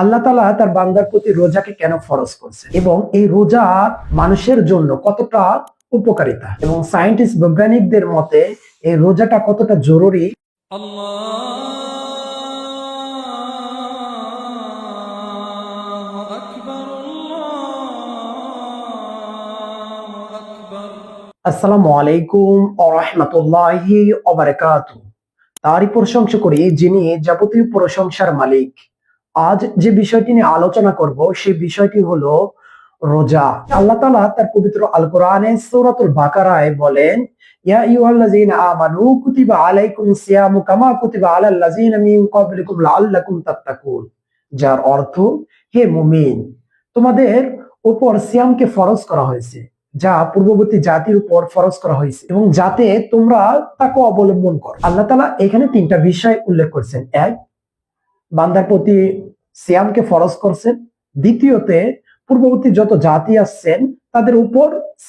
আল্লাহ তালা তার বান্দার প্রতি রোজাকে কেন ফরজ করছে এবং এই রোজা মানুষের জন্য কতটা উপকারিতা? এবং সায়েন্টিস্ট বৈজ্ঞানিকদের মতে এই রোজাটা কতটা জরুরি? আসসালামু আলাইকুম আরহামতুল্লাহি অবরাকাত তারই প্রশংসা করি যিনি যাবতীয় প্রশংসার মালিক। আজ যে বিষয়টি নিয়ে আলোচনা করব সেই বিষয়টি হলো রোজা। আল্লাহ তাআলা তার পবিত্র আল কোরআনে সূরাতুল বাকারায় বলেন, ইয়া আমানু কুতিবা আলাইকুমুস সিয়ামু কামা কুতিবা যার অর্থ, হে মুমিন, তোমাদের উপর সিয়ামকে ফরজ করা হয়েছে, যা পূর্ববর্তী জাতির উপর ফরজ করা হয়েছে, এবং যাতে তোমরা তাকে অবলম্বন করো। আল্লাহ তালা এখানে তিনটা বিষয় উল্লেখ করছেন। এক বান্দার প্রতি সিয়ামকে ফরজ করছেন। দ্বিতীয়তে পূর্ববর্তী যত জাতি আসছেন তাদের উপর